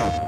Oh.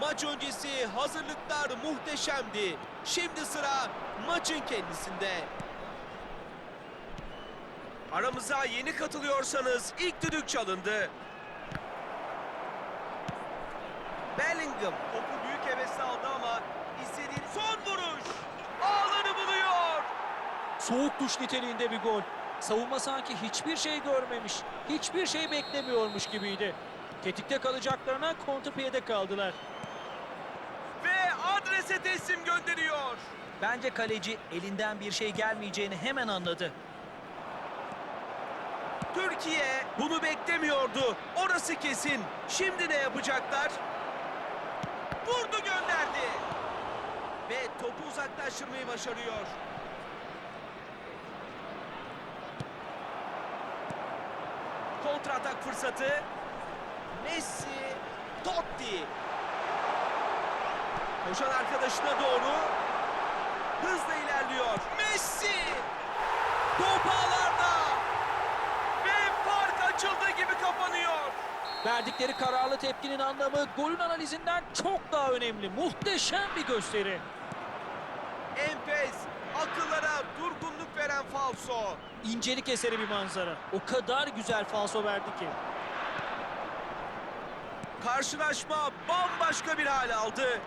Maç öncesi hazırlıklar muhteşemdi. Şimdi sıra maçın kendisinde. Aramıza yeni katılıyorsanız ilk düdük çalındı. Bellingham topu büyük hevesle aldı ama istediği son vuruş. Ağları buluyor. Soğuk duş niteliğinde bir gol. Savunma sanki hiçbir şey görmemiş, hiçbir şey beklemiyormuş gibiydi. Tetikte kalacaklarına kontrpiyede kaldılar. Adrese teslim gönderiyor. Bence kaleci elinden bir şey gelmeyeceğini hemen anladı. Türkiye bunu beklemiyordu. Orası kesin. Şimdi ne yapacaklar? Vurdu gönderdi. Ve topu uzaklaştırmayı başarıyor. Kontratak fırsatı. Messi, Totti. Koşan arkadaşına doğru hızla ilerliyor. Messi! Top ağlarda! Ve fark açıldığı gibi kapanıyor. Verdikleri kararlı tepkinin anlamı golün analizinden çok daha önemli. Muhteşem bir gösteri. Enfes, akıllara durgunluk veren falso. İncelik eseri bir manzara. O kadar güzel falso verdi ki. Karşılaşma bambaşka bir hal aldı.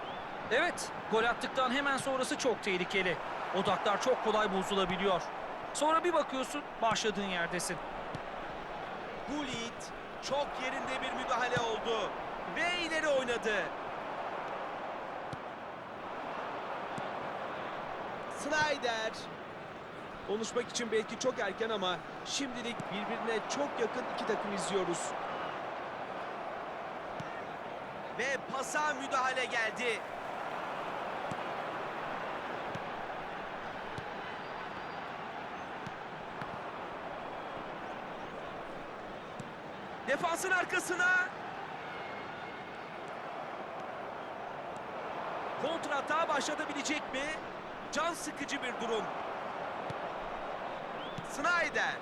Evet, gol attıktan hemen sonrası çok tehlikeli. Odaklar çok kolay bozulabiliyor. Sonra bir bakıyorsun başladığın yerdesin. Gullit çok yerinde bir müdahale oldu. Ve ileri oynadı. Snyder. Konuşmak için belki çok erken ama şimdilik birbirine çok yakın iki takım izliyoruz. Ve pasa müdahale geldi. Defansın arkasına. Kontratağa başlatabilecek mi? Can sıkıcı bir durum. Snyder.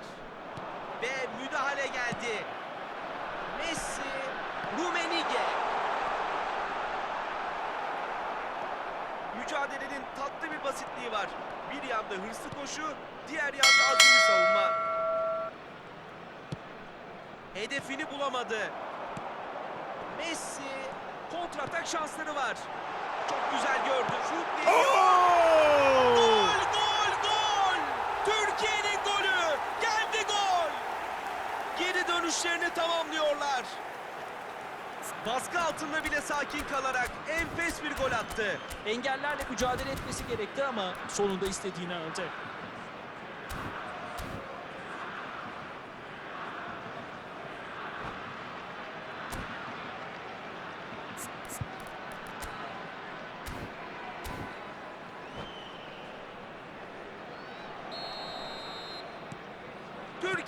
Ve müdahale geldi. Messi, Rumenige. Mücadelenin tatlı bir basitliği var. Bir yanda hırslı koşu, diğer yanda azimli savunma. Hedefini bulamadı. Messi kontratak şansları var. Çok güzel gördü. Şut geliyor. Gol, gol, gol! Türkiye'nin golü! Geldi gol! Geri dönüşlerini tamamlıyorlar. Baskı altında bile sakin kalarak enfes bir gol attı. Engellerle mücadele etmesi gerekti ama sonunda istediğini aldı.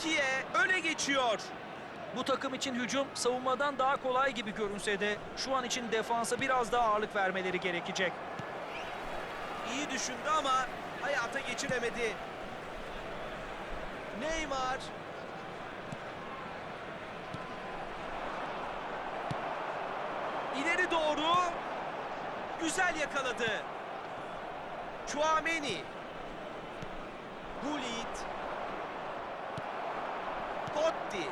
Türkiye öne geçiyor. Bu takım için hücum savunmadan daha kolay gibi görünse de şu an için defansa biraz daha ağırlık vermeleri gerekecek. İyi düşündü ama hayata geçiremedi. Neymar. İleri doğru. Güzel yakaladı. Chouameni. Gullit. Totti.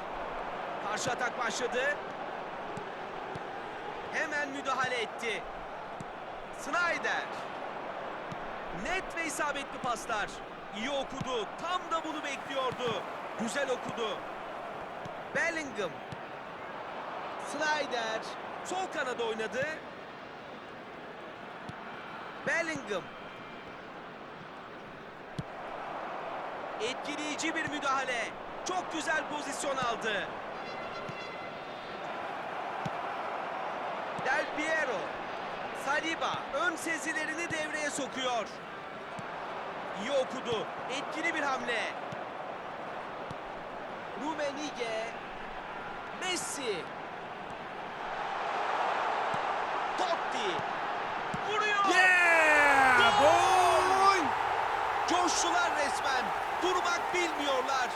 Karşı atak başladı. Hemen müdahale etti. Snyder. Net ve isabetli paslar. İyi okudu. Tam da bunu bekliyordu. Güzel okudu. Bellingham. Snyder. Sol kanada oynadı. Bellingham. Etkileyici bir müdahale. Çok güzel pozisyon aldı. Del Piero. Saliba ön sezilerini devreye sokuyor. İyi okudu. Etkili bir hamle. Rumenige. Messi. Totti. Vuruyor. Yeah! Gol! Coştular resmen. Durmak bilmiyorlar.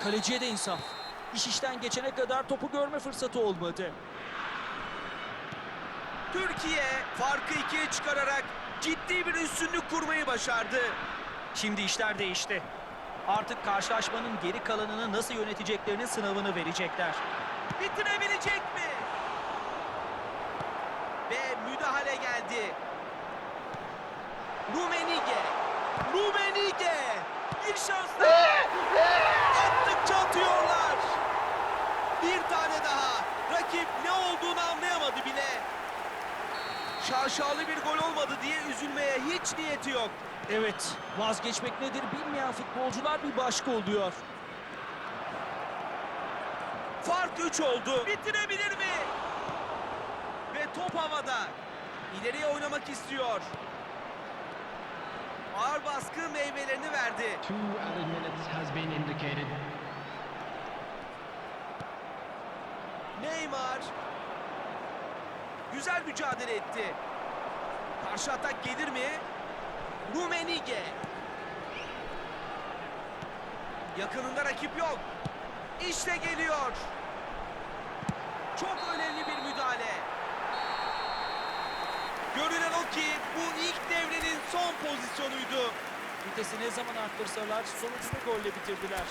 Kaleciye de insaf. İş işten geçene kadar topu görme fırsatı olmadı. Türkiye farkı ikiye çıkararak ciddi bir üstünlük kurmayı başardı. Şimdi işler değişti. Artık karşılaşmanın geri kalanını nasıl yöneteceklerinin sınavını verecekler. Bitirebilecek mi? Ve müdahale geldi. Rumenige. Rumenige. Bir şans daha. Tane daha. Rakip ne olduğunu anlayamadı bile. Şaşalı bir gol olmadı diye üzülmeye hiç niyeti yok. Evet, vazgeçmek nedir bilmeyen futbolcular bir başka oluyor. Fark 3 oldu. Bitirebilir mi? Ve top havada. İleriye oynamak istiyor. Ağır baskı meyvelerini verdi. Two added minutes has been indicated. Neymar. Güzel mücadele etti. Karşı atak gelir mi? Rumenige. Yakınında rakip yok. İşte geliyor. Çok önemli bir müdahale. Görünen o ki bu ilk devrenin son pozisyonuydu. Vitesi ne zaman arttırsalar sonucunu golle bitirdiler.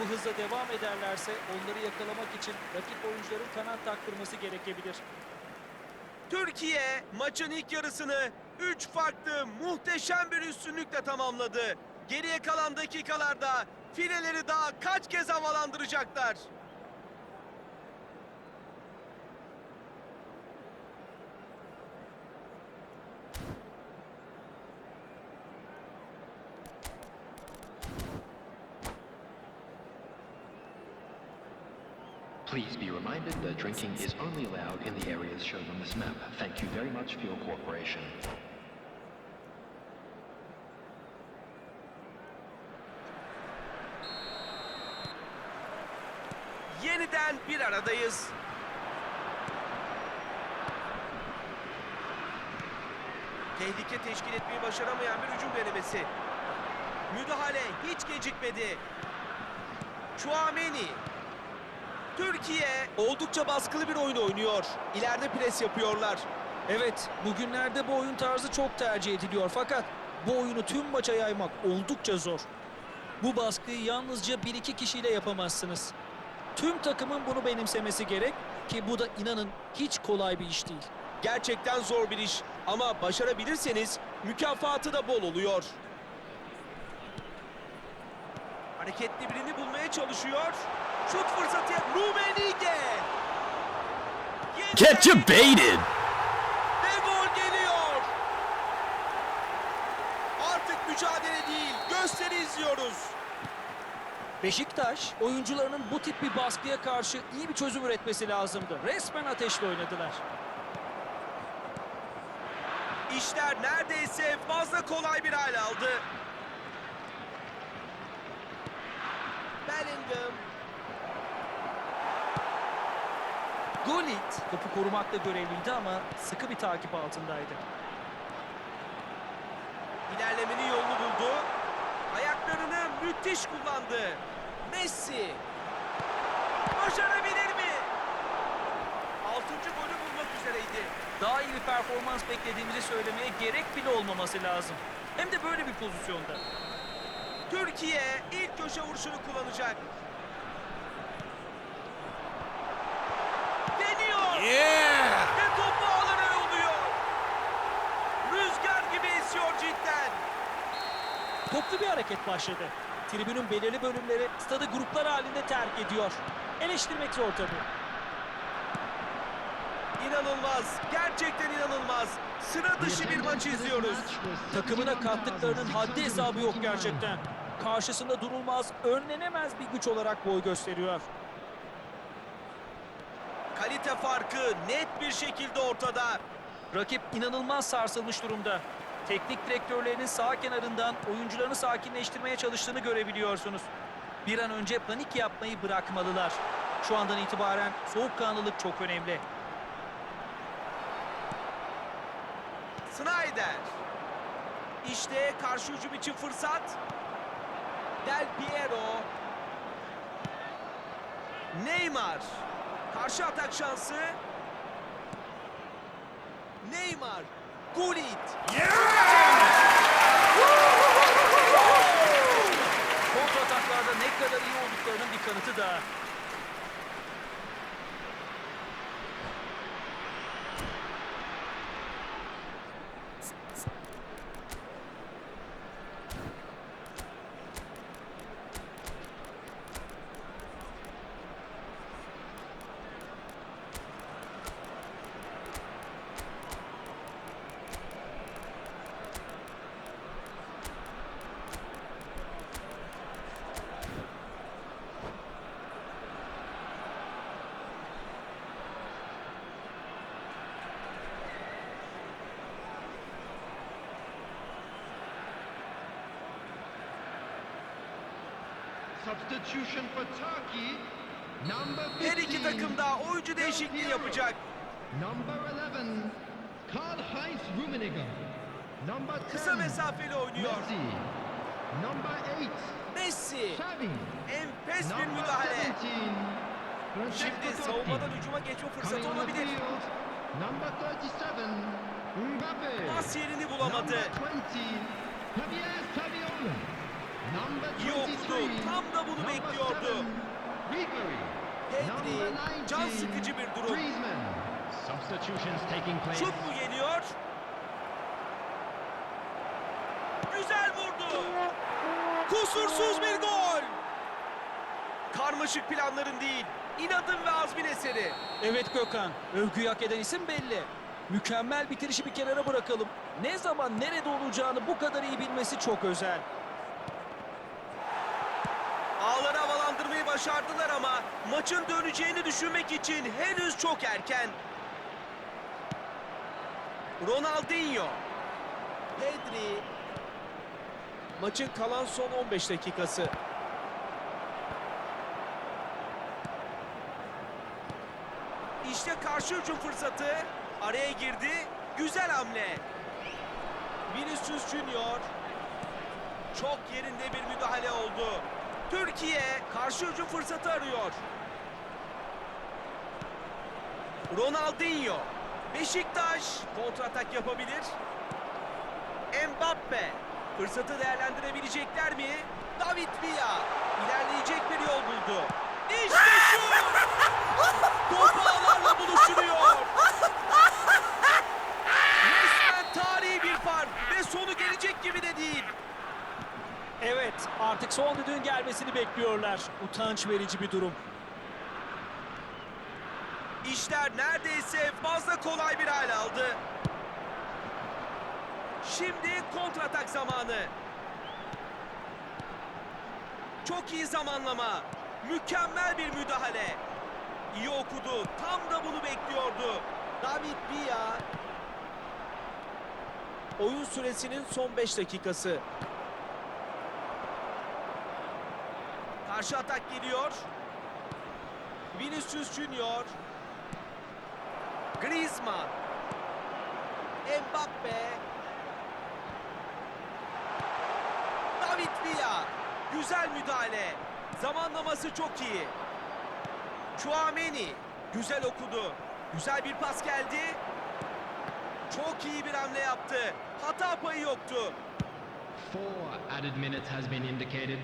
Bu hızla devam ederlerse onları yakalamak için rakip oyuncuların kanat taktırması gerekebilir. Türkiye maçın ilk yarısını 3 farklı muhteşem bir üstünlükle tamamladı. Geriye kalan dakikalarda fileleri daha kaç kez havalandıracaklar? Please be reminded that drinking is only allowed in the areas shown on this map. Thank you very much for your cooperation. Yeniden bir aradayız. Tehlike teşkil etmeyi başaramayan bir hücum denemesi. Müdahale hiç gecikmedi. Chouameni. Türkiye oldukça baskılı bir oyun oynuyor. İleride pres yapıyorlar. Evet, bugünlerde bu oyun tarzı çok tercih ediliyor fakat bu oyunu tüm maça yaymak oldukça zor. Bu baskıyı yalnızca bir iki kişiyle yapamazsınız. Tüm takımın bunu benimsemesi gerek ki bu da inanın hiç kolay bir iş değil. Gerçekten zor bir iş ama başarabilirseniz mükafatı da bol oluyor. Hareketli birini bulmaya çalışıyor. Şut fırsatı. Rumenige. Get you baited! Ve gol geliyor. Artık mücadele değil, gösteri izliyoruz. Beşiktaş oyuncularının bu tip bir baskıya karşı iyi bir çözüm üretmesi lazımdı. Resmen ateşle oynadılar. İşler neredeyse fazla kolay bir hal aldı. Bellingham. Gullit topu korumakla görevliydi ama sıkı bir takip altındaydı. İlerlemenin yolunu buldu. Ayaklarını müthiş kullandı. Messi. Başarabilir mi? Altıncı golü bulmak üzere. üzereydi. Daha iyi bir performans beklediğimizi söylemeye gerek bile olmaması lazım. Hem de böyle bir pozisyonda. Türkiye ilk köşe vuruşunu kullanacak. Deniyor. Ve topu ağlara yolluyor. Rüzgar gibi esiyor cidden. Toplu bir hareket başladı. Tribünün belirli bölümleri stadı gruplar halinde terk ediyor. Eleştirmek zor tabii. İnanılmaz. Gerçekten inanılmaz. Sıra dışı bir maç izliyoruz. Takımına kattıklarının haddi hesabı yok gerçekten. Karşısında durulmaz, önlenemez bir güç olarak boy gösteriyor. Kalite farkı net bir şekilde ortada. Rakip inanılmaz sarsılmış durumda. Teknik direktörlerinin sağ kenarından oyuncularını sakinleştirmeye çalıştığını görebiliyorsunuz. Bir an önce panik yapmayı bırakmalılar. Şu andan itibaren soğukkanlılık çok önemli. Snyder. İşte karşı hücum için fırsat. Del Piero. Neymar. Karşı atak şansı. Neymar. Gullit. Kontra ataklarda ne kadar iyi olduklarının bir kanıtı da. Her iki takım da oyuncu değişikliği yapacak. Number 11. Karl-Heinz Rummenigge. Number 10. Kısa mesafeli oynuyor. Messi. Number 8. Messi. Xavi. Enfes bir müdahale. 17. Francesco Şimdi savunmadan hücuma geçme fırsatı olabilir. field. Number 37. Mbappe. Pas yerini bulamadı. Number 20. Javier Saviola. Number İyi okudu. 23. Tam da bunu bekliyordu. 7. Ribery. Pedri. Can 19. sıkıcı bir durum. Şut mu geliyor? Güzel vurdu. Kusursuz bir gol. Karmaşık planların değil, inadın ve azmin eseri. Evet Gökhan, övgüyü hak eden isim belli. Mükemmel bitirişi bir kenara bırakalım. Ne zaman nerede olacağını bu kadar iyi bilmesi çok özel. Ağları havalandırmayı başardılar ama maçın döneceğini düşünmek için henüz çok erken. Ronaldinho. Pedri. Maçın kalan son 15 dakikası. İşte karşı hücum fırsatı. Araya girdi. Güzel hamle. Vinicius Junior. Çok yerinde bir müdahale oldu. Türkiye karşı hücum fırsatı arıyor. Ronaldinho. Beşiktaş kontratak yapabilir. Mbappe. Fırsatı değerlendirebilecekler mi? David Villa. ilerleyecek bir yol buldu. İşte şu! Top ağlarla buluşturuyor. Resmen tarihi bir fark ve sonu gelecek gibi de değil. Evet, artık son düdüğün gelmesini bekliyorlar. Utanç verici bir durum. İşler neredeyse fazla kolay bir hal aldı. Şimdi kontratak zamanı. Çok iyi zamanlama. Mükemmel bir müdahale. İyi okudu. Tam da bunu bekliyordu. David Villa. Oyun süresinin son 5 dakikası. Karşı atak geliyor. Vinicius Junior. Griezmann. Mbappe. David Villa. Güzel müdahale. Zamanlaması çok iyi. Chouameni. Güzel okudu. Güzel bir pas geldi. Çok iyi bir hamle yaptı. Hata payı yoktu. Four added minutes has been indicated.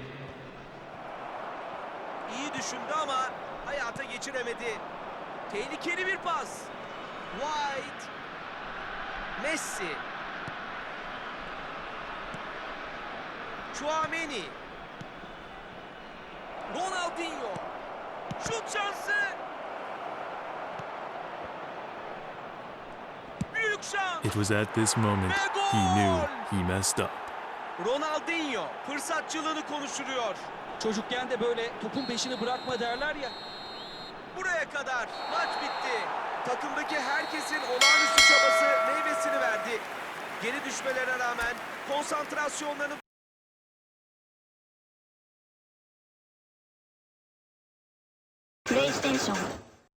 İyi düşündü ama hayata geçiremedi. Tehlikeli bir pas. White. Messi. Chouameni. Ronaldinho. Şut şansı. Büyük şans. It was at this moment he knew he messed up. Ronaldinho fırsatçılığını konuşturuyor. Çocukken de böyle topun peşini bırakma derler ya. Buraya kadar maç bitti. Takımdaki herkesin olağanüstü çabası meyvesini verdi. Geri düşmelere rağmen konsantrasyonlarını